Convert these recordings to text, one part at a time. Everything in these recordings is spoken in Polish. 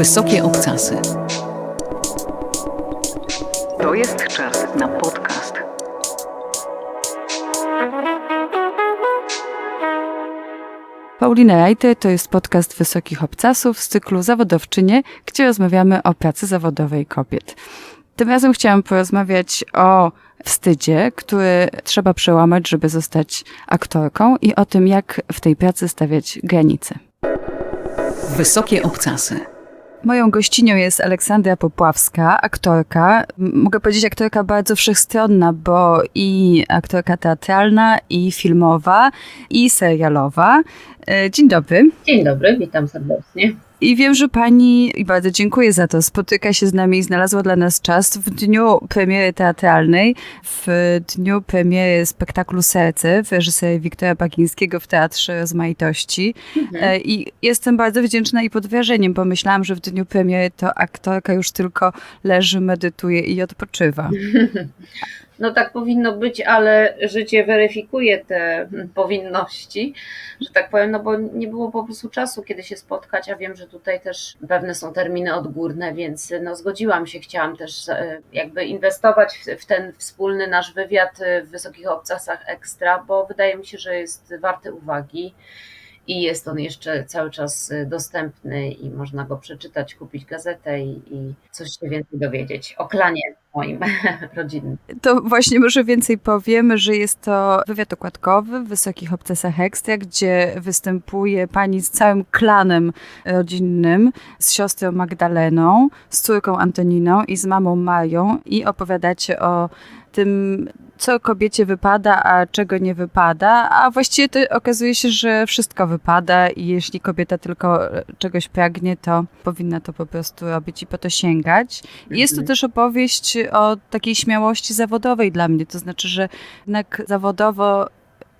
Wysokie obcasy. To jest czas na podcast. Paulina Rajty to jest podcast Wysokich Obcasów z cyklu Zawodowczynie, gdzie rozmawiamy o pracy zawodowej kobiet. Tym razem chciałam porozmawiać o wstydzie, który trzeba przełamać, żeby zostać aktorką i o tym, jak w tej pracy stawiać granice. Wysokie obcasy. Moją gościnią jest Aleksandra Popławska, aktorka. Mogę powiedzieć aktorka bardzo wszechstronna, bo i aktorka teatralna, i filmowa, i serialowa. E, Dzień dobry. Dzień dobry, witam serdecznie. I wiem, że pani, i bardzo dziękuję za to, spotyka się z nami i znalazła dla nas czas w dniu premiery teatralnej, w dniu premiery spektaklu Serce w reżyserii Wiktora Bagińskiego w Teatrze Rozmaitości. E, I jestem bardzo wdzięczna i pod wrażeniem, bo myślałam, że w dniu premiery to aktorka już tylko leży, medytuje i odpoczywa. No tak powinno być, ale życie weryfikuje te powinności, że tak powiem, no bo nie było po prostu czasu, kiedy się spotkać, a wiem, że tutaj też pewne są terminy odgórne, więc no zgodziłam się, chciałam też e, jakby inwestować w, w ten wspólny nasz wywiad e, w Wysokich Obcasach Ekstra, bo wydaje mi się, że jest warty uwagi. I jest on jeszcze cały czas e, dostępny i można go przeczytać, kupić gazetę i, i coś się więcej dowiedzieć o klanie moim rodzinnym. To właśnie może więcej powiemy, że jest to wywiad okładkowy w Wysokich Obcasach Ekstra, gdzie występuje pani z całym klanem rodzinnym, z siostrą Magdaleną, z córką Antoniną i z mamą Marią i opowiadacie o tym, co kobiecie wypada, a czego nie wypada, a właściwie to okazuje się, że wszystko wypada i jeśli kobieta tylko czegoś pragnie, to powinna to po prostu robić i po to sięgać. Jest to też opowieść o takiej śmiałości zawodowej dla mnie, to znaczy, że jednak zawodowo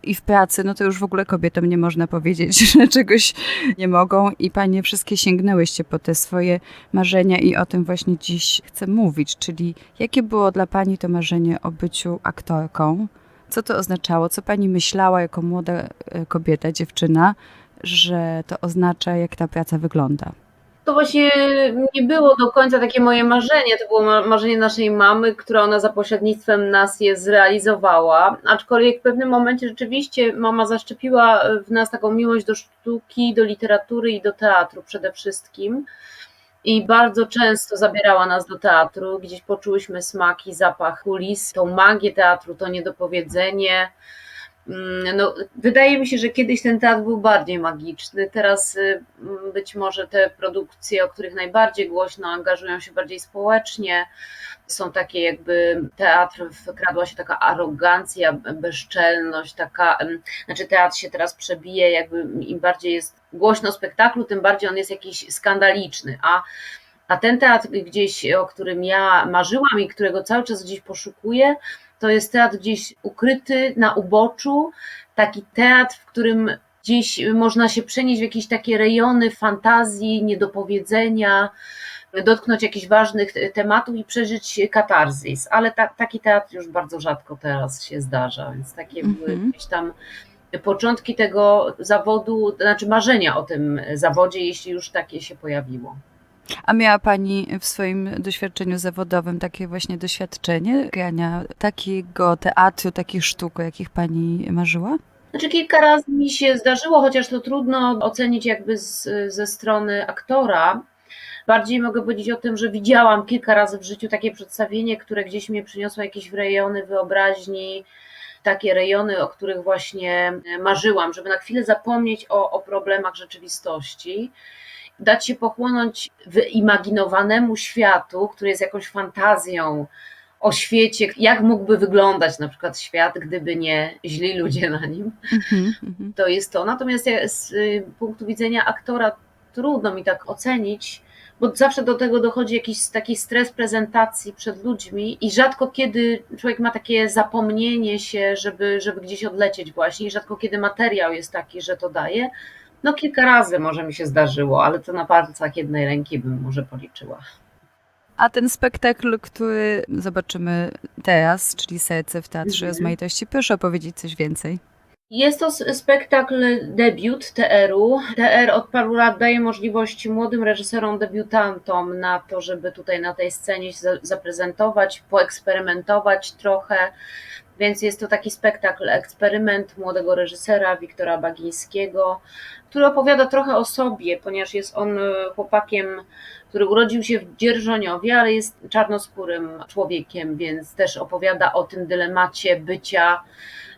i w pracy, no to już w ogóle kobietom nie można powiedzieć, że czegoś nie mogą i panie wszystkie sięgnęłyście po te swoje marzenia i o tym właśnie dziś chcę mówić, czyli jakie było dla pani to marzenie o byciu aktorką? Co to oznaczało? Co pani myślała jako młoda e, kobieta, dziewczyna, że to oznacza, jak ta praca wygląda? To właśnie nie było do końca takie moje marzenie. To było ma- marzenie naszej mamy, która ona za pośrednictwem nas je zrealizowała. Aczkolwiek w pewnym momencie rzeczywiście mama zaszczepiła w nas taką miłość do sztuki, do literatury i do teatru przede wszystkim. I bardzo często zabierała nas do teatru, gdzieś poczułyśmy smak i zapach kulis, tą magię teatru, to niedopowiedzenie. Mm, No, wydaje mi się, że kiedyś ten teatr był bardziej magiczny. Teraz y, mm, być może te produkcje, o których najbardziej głośno, angażują się bardziej społecznie. Są takie jakby teatr, wkradła się taka arogancja, bezczelność, taka, em, znaczy teatr się teraz przebije, jakby im bardziej jest głośno spektaklu, tym bardziej on jest jakiś skandaliczny, a a ten teatr gdzieś, o którym ja marzyłam i którego cały czas gdzieś poszukuję, to jest teatr gdzieś ukryty na uboczu, taki teatr, w którym gdzieś można się przenieść w jakieś takie rejony fantazji, niedopowiedzenia, dotknąć jakichś ważnych tematów i przeżyć katarzis, ale ta, taki teatr już bardzo rzadko teraz się zdarza, więc takie były Mhm. gdzieś tam początki tego zawodu, znaczy marzenia o tym zawodzie, jeśli już takie się pojawiło. A miała Pani w swoim doświadczeniu zawodowym takie właśnie doświadczenie grania takiego teatru, takich sztuk, o jakich Pani marzyła? Znaczy kilka razy mi się zdarzyło, chociaż to trudno ocenić jakby z, ze strony aktora. Bardziej mogę powiedzieć o tym, że widziałam kilka razy w życiu takie przedstawienie, które gdzieś mnie przyniosło jakieś rejony wyobraźni, takie rejony, o których właśnie marzyłam, żeby na chwilę zapomnieć o, o problemach rzeczywistości, dać się pochłonąć wyimaginowanemu światu, który jest jakąś fantazją o świecie, jak mógłby wyglądać na przykład świat, gdyby nie źli ludzie na nim Mhm, mhm. to jest to. Natomiast z y, punktu widzenia aktora trudno mi tak ocenić, bo zawsze do tego dochodzi jakiś taki stres prezentacji przed ludźmi i rzadko kiedy człowiek ma takie zapomnienie się, żeby, żeby gdzieś odlecieć właśnie i rzadko kiedy materiał jest taki, że to daje. No kilka razy może mi się zdarzyło, ale to na palcach jednej ręki bym może policzyła. A ten spektakl, który zobaczymy teraz, czyli Serce w Teatrze Mhm. Rozmaitości, proszę opowiedzieć coś więcej. Jest to spektakl debiut TR-u. TR od paru lat daje możliwość młodym reżyserom, debiutantom na to, żeby tutaj na tej scenie się za- zaprezentować, poeksperymentować trochę. Więc jest to taki spektakl, eksperyment młodego reżysera Wiktora Bagińskiego, który opowiada trochę o sobie, ponieważ jest on e, chłopakiem, który urodził się w Dzierżoniowie, ale jest czarnoskórym człowiekiem, więc też opowiada o tym dylemacie bycia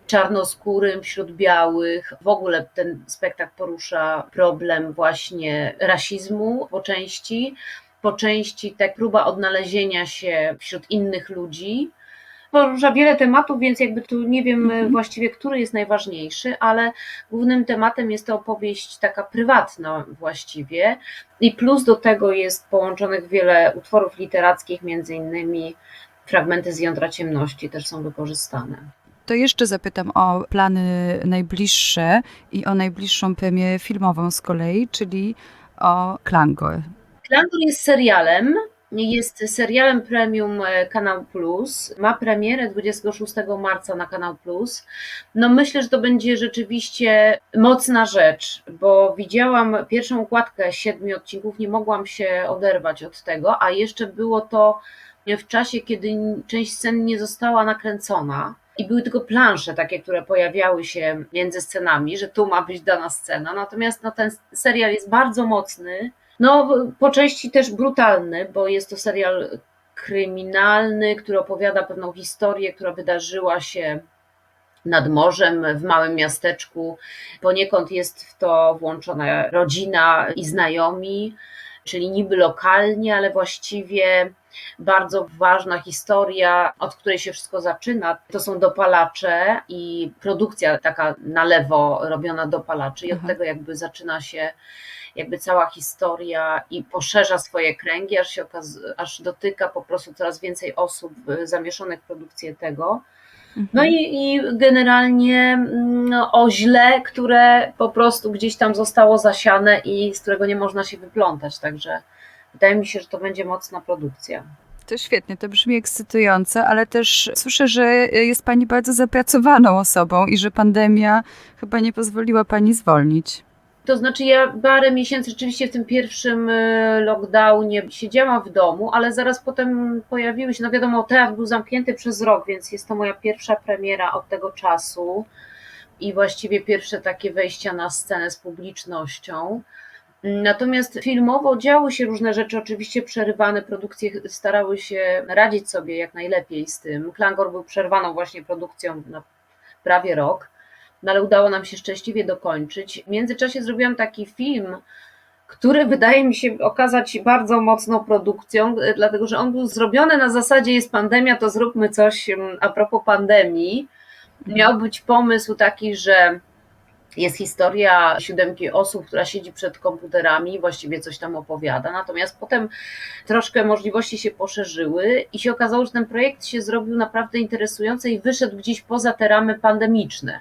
czarnoskórym wśród białych. W ogóle ten spektakl porusza problem właśnie rasizmu po części, po części tak próba odnalezienia się wśród innych ludzi. Porusza wiele tematów, więc jakby tu nie wiem Mhm. właściwie, który jest najważniejszy, ale głównym tematem jest to opowieść taka prywatna właściwie. I plus do tego jest połączonych wiele utworów literackich, między innymi fragmenty z Jądra Ciemności też są wykorzystane. To jeszcze zapytam o plany najbliższe i o najbliższą premierę filmową z kolei, czyli o Klangor. Klangor jest serialem, jest serialem premium e, Kanał Plus. Ma premierę 26 marca na Kanał Plus. No myślę, że to będzie rzeczywiście mocna rzecz, bo widziałam pierwszą układkę siedmiu odcinków, nie mogłam się oderwać od tego, a jeszcze było to w czasie, kiedy część scen nie została nakręcona. I były tylko plansze takie, które pojawiały się między scenami, że tu ma być dana scena. Natomiast no, ten serial jest bardzo mocny. No, po części też brutalny, bo jest to serial kryminalny, który opowiada pewną historię, która wydarzyła się nad morzem w małym miasteczku. Poniekąd jest w to włączona rodzina i znajomi, czyli niby lokalnie, ale właściwie bardzo ważna historia, od której się wszystko zaczyna. To są dopalacze i produkcja taka na lewo robiona dopalaczy, i od Aha. tego jakby zaczyna się jakby cała historia i poszerza swoje kręgi, aż się aż dotyka po prostu coraz więcej osób y, zamieszonych w produkcję tego. No i, i generalnie mm, o źle, które po prostu gdzieś tam zostało zasiane i z którego nie można się wyplątać. Także wydaje mi się, że to będzie mocna produkcja. To świetnie, to brzmi ekscytująco, ale też słyszę, że jest Pani bardzo zapracowaną osobą i że pandemia chyba nie pozwoliła Pani zwolnić. To znaczy, ja parę miesięcy rzeczywiście w tym pierwszym y, lockdownie siedziałam w domu, ale zaraz potem pojawiły się, no wiadomo, teatr był zamknięty przez rok, więc jest to moja pierwsza premiera od tego czasu i właściwie pierwsze takie wejścia na scenę z publicznością. Natomiast filmowo działy się różne rzeczy, oczywiście przerywane, produkcje starały się radzić sobie jak najlepiej z tym. Klangor był przerwaną właśnie produkcją na prawie rok, no ale udało nam się szczęśliwie dokończyć. W międzyczasie zrobiłam taki film, który wydaje mi się okazać bardzo mocną produkcją, dlatego że on był zrobiony na zasadzie jest pandemia, to zróbmy coś mm, a propos pandemii. Miał być pomysł taki, że jest historia siódemki osób, która siedzi przed komputerami, właściwie coś tam opowiada. Natomiast potem troszkę możliwości się poszerzyły i się okazało, że ten projekt się zrobił naprawdę interesujący i wyszedł gdzieś poza te ramy pandemiczne.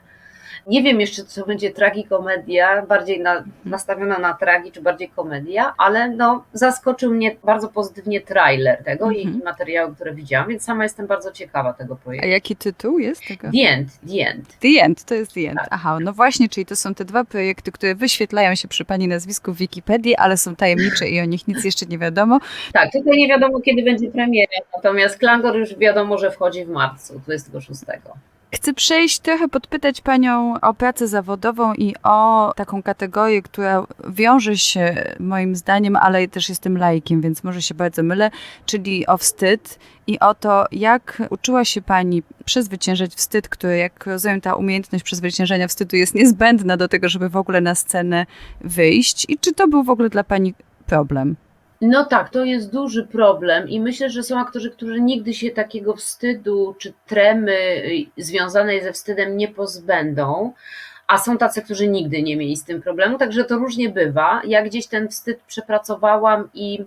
Nie wiem jeszcze, co będzie tragikomedia, bardziej na, nastawiona na tragi, czy bardziej komedia, ale no, zaskoczył mnie bardzo pozytywnie trailer tego Mhm. i materiały, które widziałam, więc sama jestem bardzo ciekawa tego A projektu. jaki tytuł jest tego? The End, The End. The End, to jest The End. Tak. Aha, no właśnie, czyli to są te dwa projekty, które wyświetlają się przy Pani nazwisku w Wikipedii, ale są tajemnicze i o nich nic jeszcze nie wiadomo. Tak, tutaj nie wiadomo, kiedy będzie premiera, natomiast Klangor już wiadomo, że wchodzi w marcu 26. Chcę przejść trochę, podpytać Panią o pracę zawodową i o taką kategorię, która wiąże się moim zdaniem, ale też jestem laikiem, więc może się bardzo mylę, czyli o wstyd i o to, jak uczyła się Pani przezwyciężać wstyd, który, jak rozumiem, ta umiejętność przezwyciężania wstydu jest niezbędna do tego, żeby w ogóle na scenę wyjść i czy to był w ogóle dla Pani problem? No tak, to jest duży problem i myślę, że są aktorzy, którzy nigdy się takiego wstydu czy tremy y, związanej ze wstydem nie pozbędą, a są tacy, którzy nigdy nie mieli z tym problemu, także to różnie bywa. Ja gdzieś ten wstyd przepracowałam i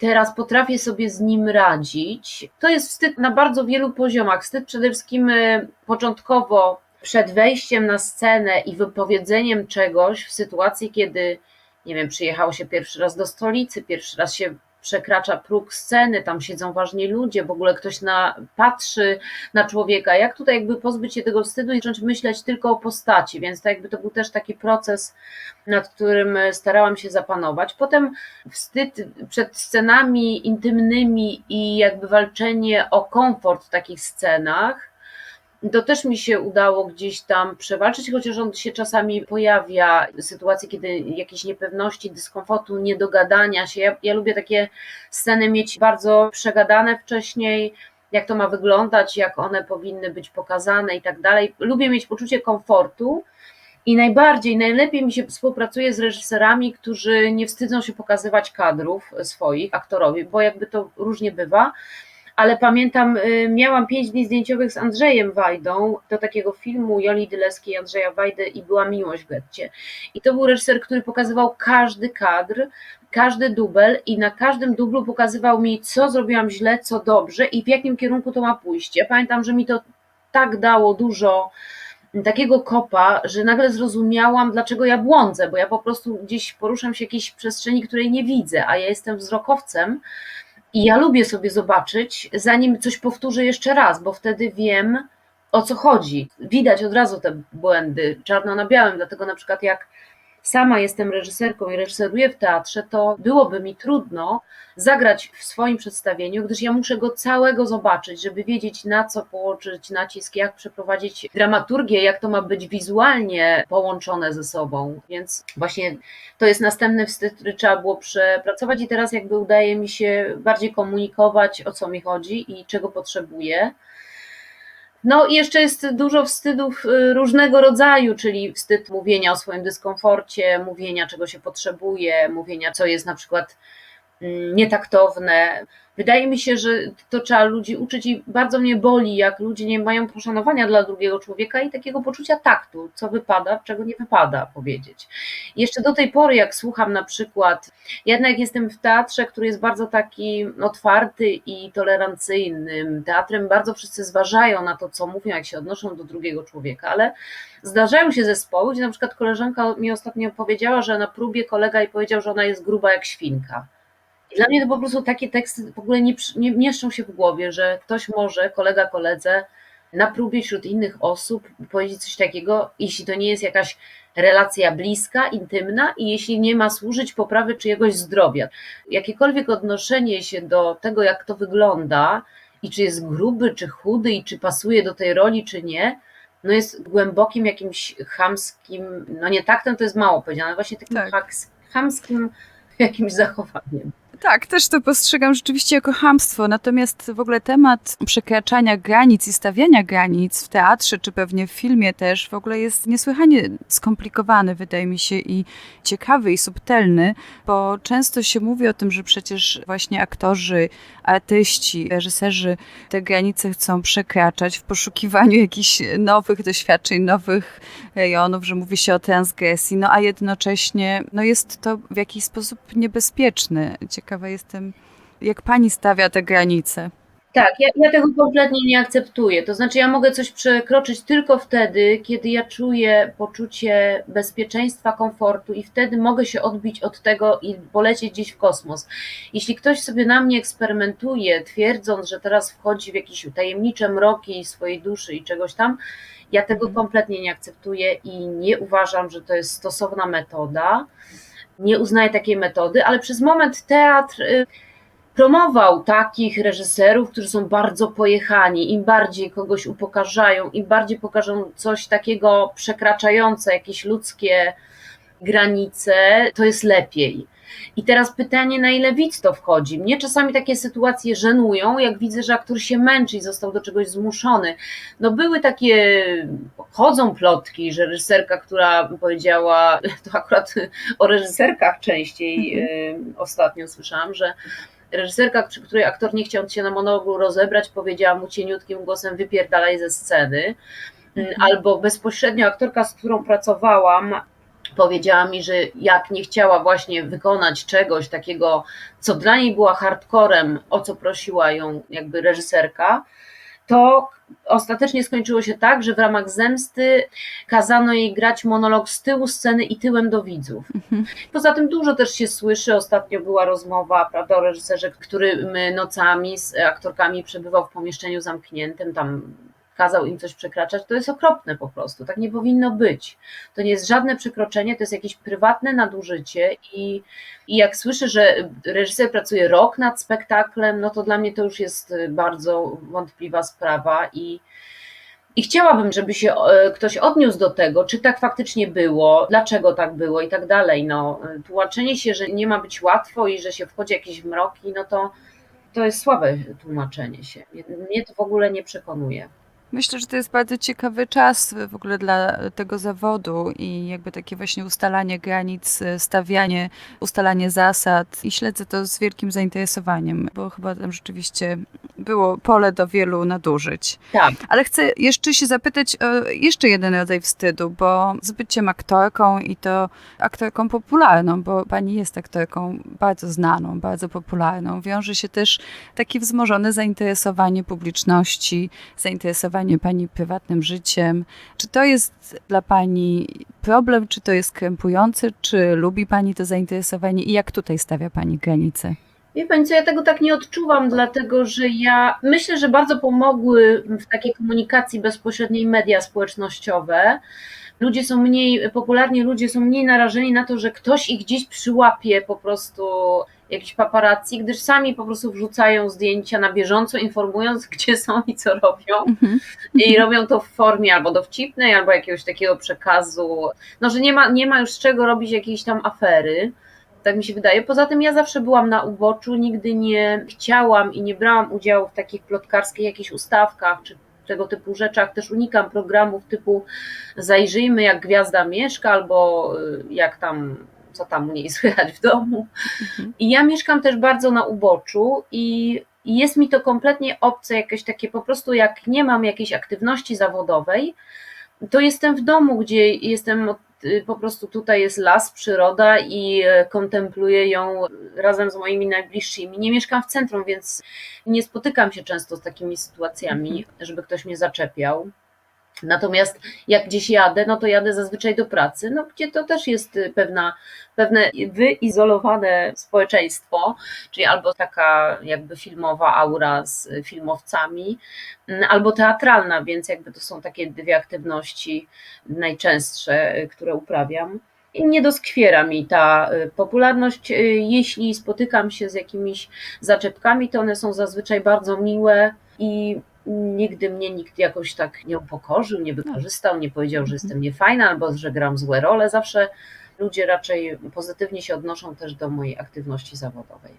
teraz potrafię sobie z nim radzić. To jest wstyd na bardzo wielu poziomach. Wstyd przede wszystkim y, początkowo przed wejściem na scenę i wypowiedzeniem czegoś w sytuacji, kiedy nie wiem, przyjechało się pierwszy raz do stolicy, pierwszy raz się przekracza próg sceny, tam siedzą ważni ludzie, w ogóle ktoś na, patrzy na człowieka. Jak tutaj jakby pozbyć się tego wstydu i zacząć myśleć tylko o postaci, więc to jakby to był też taki proces, nad którym starałam się zapanować. Potem wstyd przed scenami intymnymi i jakby walczenie o komfort w takich scenach to też mi się udało gdzieś tam przewalczyć, chociaż on się czasami pojawia, sytuacje, kiedy jakieś niepewności, dyskomfortu, niedogadania się. Ja, ja lubię takie sceny mieć bardzo przegadane wcześniej, jak to ma wyglądać, jak one powinny być pokazane i tak dalej. Lubię mieć poczucie komfortu. I najbardziej, najlepiej mi się współpracuje z reżyserami, którzy nie wstydzą się pokazywać kadrów swoich aktorowi, bo jakby to różnie bywa ale pamiętam, y, miałam pięć dni zdjęciowych z Andrzejem Wajdą do takiego filmu Joli Dyleskiej i Andrzeja Wajdy i była miłość w getcie. I to był reżyser, który pokazywał każdy kadr, każdy dubel i na każdym dublu pokazywał mi, co zrobiłam źle, co dobrze i w jakim kierunku to ma pójść. Ja pamiętam, że mi to tak dało dużo takiego kopa, że nagle zrozumiałam, dlaczego ja błądzę, bo ja po prostu gdzieś poruszam się w jakiejś przestrzeni, której nie widzę, a ja jestem wzrokowcem, i ja lubię sobie zobaczyć, zanim coś powtórzę jeszcze raz, bo wtedy wiem, o co chodzi. Widać od razu te błędy, czarno na białym, dlatego na przykład jak sama jestem reżyserką i reżyseruję w teatrze, to byłoby mi trudno zagrać w swoim przedstawieniu, gdyż ja muszę go całego zobaczyć, żeby wiedzieć na co położyć nacisk, jak przeprowadzić dramaturgię, jak to ma być wizualnie połączone ze sobą. Więc właśnie to jest następny wstyd, który trzeba było przepracować i teraz jakby udaje mi się bardziej komunikować, o co mi chodzi i czego potrzebuję. No i jeszcze jest dużo wstydów y, różnego rodzaju, czyli wstyd mówienia o swoim dyskomforcie, mówienia czego się potrzebuje, mówienia co jest na przykład nietaktowne, Wydaje mi się, że to trzeba ludzi uczyć i bardzo mnie boli, jak ludzie nie mają poszanowania dla drugiego człowieka i takiego poczucia taktu, co wypada, czego nie wypada powiedzieć. I jeszcze do tej pory, jak słucham na przykład, jednak jestem w teatrze, który jest bardzo taki otwarty i tolerancyjnym teatrem, bardzo wszyscy zważają na to, co mówią, jak się odnoszą do drugiego człowieka, ale zdarzają się zespoły, gdzie na przykład koleżanka mi ostatnio powiedziała, że na próbie kolega jej powiedział, że ona jest gruba jak świnka. Dla mnie to po prostu takie teksty w ogóle nie, nie mieszczą się w głowie, że ktoś może, kolega koledze, na próbie wśród innych osób powiedzieć coś takiego, jeśli to nie jest jakaś relacja bliska, intymna i jeśli nie ma służyć poprawy czyjegoś zdrowia. Jakiekolwiek odnoszenie się do tego, jak to wygląda i czy jest gruby, czy chudy i czy pasuje do tej roli, czy nie, no jest głębokim jakimś chamskim, no nie taktem to jest mało powiedziane, ale właśnie takim tak. chamskim jakimś zachowaniem. Tak, też to postrzegam rzeczywiście jako hamstwo. Natomiast w ogóle temat przekraczania granic i stawiania granic w teatrze, czy pewnie w filmie też, w ogóle jest niesłychanie skomplikowany, wydaje mi się, i ciekawy i subtelny, bo często się mówi o tym, że przecież właśnie aktorzy, artyści, reżyserzy te granice chcą przekraczać w poszukiwaniu jakichś nowych doświadczeń, nowych rejonów, że mówi się o transgresji, no a jednocześnie no jest to w jakiś sposób niebezpieczne ciekawa jestem, jak pani stawia te granice. Tak, ja, ja, tego kompletnie nie akceptuję. To znaczy, ja mogę coś przekroczyć tylko wtedy, kiedy ja czuję poczucie bezpieczeństwa, komfortu, i wtedy mogę się odbić od tego i polecieć gdzieś w kosmos. Jeśli ktoś sobie na mnie eksperymentuje, twierdząc, że teraz wchodzi w jakieś tajemnicze mroki swojej duszy i czegoś tam, ja tego kompletnie nie akceptuję i nie uważam, że to jest stosowna metoda nie uznaje takiej metody, ale przez moment teatr y, promował takich reżyserów, którzy są bardzo pojechani. Im bardziej kogoś upokarzają, im bardziej pokażą coś takiego przekraczające jakieś ludzkie granice, to jest lepiej. I teraz pytanie, na ile widz to wchodzi? Mnie czasami takie sytuacje żenują, jak widzę, że aktor się męczy i został do czegoś zmuszony. No były takie, chodzą plotki, że reżyserka, która powiedziała, to akurat o reżyserkach częściej mhm. y, ostatnio słyszałam, że reżyserka, przy której aktor nie chciał się na monologu rozebrać, powiedziała mu cieniutkim głosem wypierdalaj ze sceny. Mhm. Albo bezpośrednio aktorka, z którą pracowałam, powiedziała mi, że jak nie chciała właśnie wykonać czegoś takiego, co dla niej była hardcorem, o co prosiła ją jakby reżyserka, to ostatecznie skończyło się tak, że w ramach zemsty kazano jej grać monolog z tyłu sceny i tyłem do widzów. Poza tym dużo też się słyszy. Ostatnio była rozmowa prawda, o reżyserze, który nocami z aktorkami przebywał w pomieszczeniu zamkniętym, tam kazał im coś przekraczać, to jest okropne po prostu. Tak nie powinno być. To nie jest żadne przekroczenie, to jest jakieś prywatne nadużycie i, i jak słyszę, że reżyser pracuje rok nad spektaklem, no to dla mnie to już jest bardzo wątpliwa sprawa i i chciałabym, żeby się e, ktoś odniósł do tego, czy tak faktycznie było, dlaczego tak było i tak dalej. No, tłumaczenie się, że nie ma być łatwo i że się wchodzi jakieś mroki, no to, to jest słabe tłumaczenie się. Mnie to w ogóle nie przekonuje. Myślę, że to jest bardzo ciekawy czas w ogóle dla tego zawodu i jakby takie właśnie ustalanie granic, stawianie, ustalanie zasad i śledzę to z wielkim zainteresowaniem, bo chyba tam rzeczywiście było pole do wielu nadużyć. Tak. Ale chcę jeszcze się zapytać o jeszcze jeden rodzaj wstydu, bo z byciem aktorką i to aktorką popularną, bo pani jest aktorką bardzo znaną, bardzo popularną, wiąże się też takie wzmożone zainteresowanie publiczności, zainteresowanie Pani prywatnym życiem. Czy to jest dla Pani problem, czy to jest krępujące, czy lubi Pani to zainteresowanie i jak tutaj stawia Pani granice? Wie Pani co, ja tego tak nie odczuwam, dlatego że ja myślę, że bardzo pomogły w takiej komunikacji bezpośredniej media społecznościowe. Ludzie są mniej, popularni ludzie są mniej narażeni na to, że ktoś ich gdzieś przyłapie po prostu jakiś paparazzi, gdyż sami po prostu wrzucają zdjęcia na bieżąco, informując, gdzie są i co robią. Mhm. I robią to w formie albo dowcipnej, albo jakiegoś takiego przekazu. No, że nie ma, nie ma już z czego robić jakiejś tam afery. Tak mi się wydaje. Poza tym ja zawsze byłam na uboczu, nigdy nie chciałam i nie brałam udziału w takich plotkarskich jakichś ustawkach czy tego typu rzeczach. Też unikam programów typu zajrzyjmy jak gwiazda mieszka albo y, jak tam co tam u niej słychać w domu. Mhm. I ja mieszkam też bardzo na uboczu i jest mi to kompletnie obce, jakieś takie po prostu jak nie mam jakiejś aktywności zawodowej, to jestem w domu, gdzie jestem y, po prostu tutaj jest las, przyroda i e, kontempluję ją razem z moimi najbliższymi. Nie mieszkam w centrum, więc nie spotykam się często z takimi sytuacjami, mhm. żeby ktoś mnie zaczepiał. Natomiast jak gdzieś jadę, no to jadę zazwyczaj do pracy, no gdzie to też jest y, pewna, pewne wyizolowane społeczeństwo, czyli albo taka jakby filmowa aura z filmowcami, mm, albo teatralna, więc jakby to są takie dwie aktywności najczęstsze, y, które uprawiam. Nie doskwiera mi ta y, popularność. Jeśli spotykam się z jakimiś zaczepkami, to one są zazwyczaj bardzo miłe i nigdy mnie nikt jakoś tak nie upokorzył, nie wykorzystał, nie powiedział, że jestem niefajna albo że gram złe role. Zawsze ludzie raczej pozytywnie się odnoszą też do mojej aktywności zawodowej.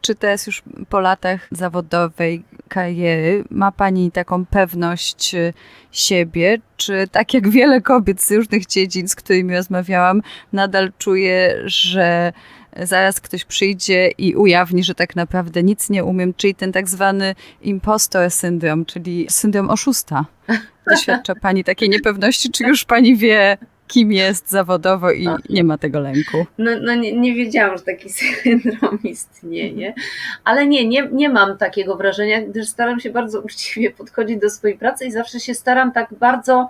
Czy teraz już po latach zawodowej kariery ma Pani taką pewność e, siebie? Czy tak jak wiele kobiet z różnych dziedzin, z którymi rozmawiałam, nadal czuje, że zaraz ktoś przyjdzie i ujawni, że tak naprawdę nic nie umiem, czyli ten tak zwany impostor syndrom, czyli syndrom oszusta. Doświadcza Pani takiej niepewności, czy już Pani wie, kim jest zawodowo i nie ma tego lęku. No, no nie, nie, wiedziałam, że taki syndrom istnieje, ale nie, nie, nie mam takiego wrażenia, gdyż staram się bardzo uczciwie podchodzić do swojej pracy i zawsze się staram tak bardzo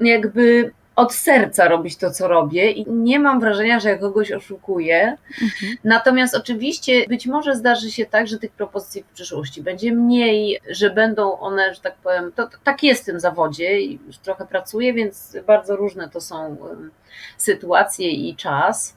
jakby od serca robić to, co robię i nie mam wrażenia, że ja kogoś oszukuję. Mhm. Natomiast oczywiście być może zdarzy się tak, że tych propozycji w przyszłości będzie mniej, że będą one, że tak powiem, to, to tak jest w tym zawodzie i już trochę pracuję, więc bardzo różne to są sytuacje i czas.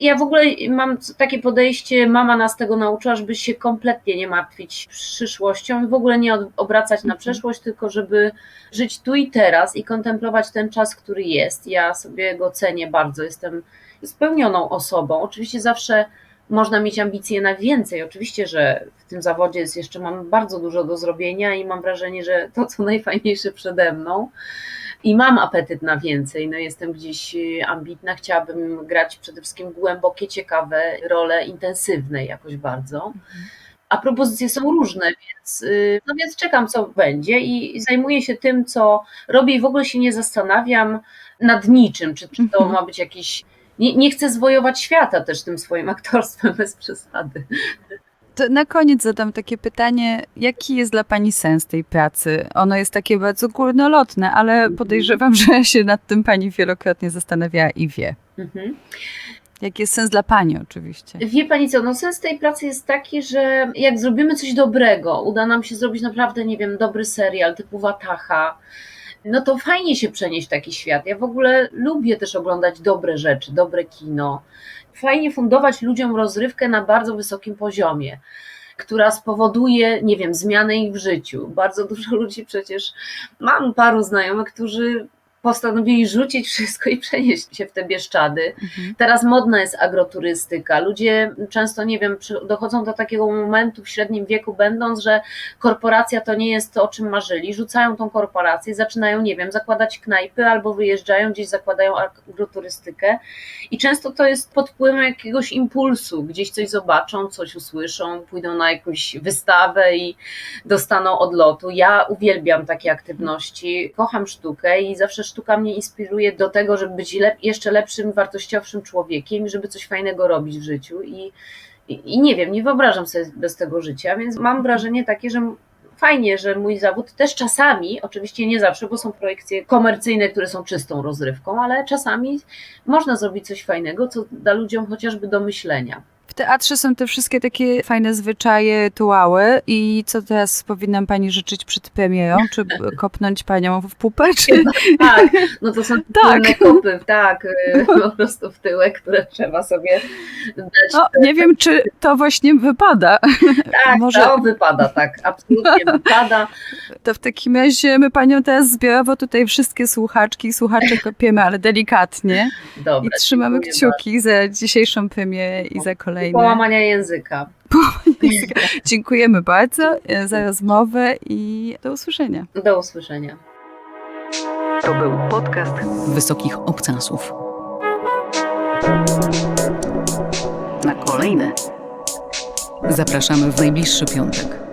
Ja w ogóle mam takie podejście, mama nas tego nauczyła, żeby się kompletnie nie martwić przyszłością, w ogóle nie obracać na mhm. przeszłość, tylko żeby żyć tu i teraz i kontemplować ten czas, który jest. Ja sobie go cenię bardzo, jestem spełnioną osobą. Oczywiście zawsze można mieć ambicje na więcej. Oczywiście, że w tym zawodzie jest jeszcze mam bardzo dużo do zrobienia i mam wrażenie, że to, co najfajniejsze przede mną, i mam apetyt na więcej. No, jestem gdzieś y, ambitna, chciałabym grać przede wszystkim głębokie, ciekawe role, intensywne jakoś bardzo. A propozycje są różne, więc, y, no więc czekam, co będzie i zajmuję się tym, co robię i w ogóle się nie zastanawiam nad niczym, czy, czy to mhm. ma być jakiś. Nie, nie chcę zwojować świata też tym swoim aktorstwem bez przesady. To na koniec zadam takie pytanie, jaki jest dla Pani sens tej pracy? Ono jest takie bardzo górnolotne, ale podejrzewam, że się nad tym Pani wielokrotnie zastanawiała i wie. Mhm. Jaki jest sens dla Pani oczywiście? Wie Pani co, no sens tej pracy jest taki, że jak zrobimy coś dobrego, uda nam się zrobić naprawdę, nie wiem, dobry serial typu Wataha, no to fajnie się przenieść w taki świat. Ja w ogóle lubię też oglądać dobre rzeczy, dobre kino. Fajnie fundować ludziom rozrywkę na bardzo wysokim poziomie, która spowoduje, nie wiem, zmianę ich w życiu. Bardzo dużo ludzi przecież, mam paru znajomych, którzy postanowili rzucić wszystko i przenieść się w te Bieszczady. Mhm. Teraz modna jest agroturystyka. Ludzie często, nie wiem, dochodzą do takiego momentu w średnim wieku, będąc, że korporacja to nie jest to, o czym marzyli. Rzucają tą korporację, i zaczynają, nie wiem, zakładać knajpy albo wyjeżdżają gdzieś, zakładają agroturystykę. I często to jest pod wpływem jakiegoś impulsu. Gdzieś coś zobaczą, coś usłyszą, pójdą na jakąś wystawę i dostaną odlotu. Ja uwielbiam takie aktywności, kocham sztukę i zawsze sztuka mnie inspiruje do tego, żeby być lep- jeszcze lepszym, wartościowszym człowiekiem, żeby coś fajnego robić w życiu i, i, i nie wiem, nie wyobrażam sobie bez tego życia, więc mam wrażenie takie, że fajnie, że mój zawód też czasami, oczywiście nie zawsze, bo są projekcje komercyjne, które są czystą rozrywką, ale czasami można zrobić coś fajnego, co da ludziom chociażby do myślenia. W teatrze są te wszystkie takie fajne zwyczaje, rytuały i co teraz powinnam Pani życzyć przed premierą? Czy kopnąć Panią w pupę? Czy... Tak, no to są Tak. kopy, tak, y, po prostu w tyłek, które trzeba sobie dać. No, nie wiem, czy to właśnie wypada. tak, może- to wypada, tak, absolutnie wypada. To w takim razie my Panią teraz zbiorowo tutaj wszystkie słuchaczki i słuchacze kopiemy, ale delikatnie. Dobra, I trzymamy kciuki za dzisiejszą premierę i za bardzo. Kolejne. Połamania języka. Dziękujemy bardzo e, za rozmowę i do usłyszenia. Do usłyszenia. To był podcast Wysokich Obcasów. Na kolejne zapraszamy w najbliższy piątek.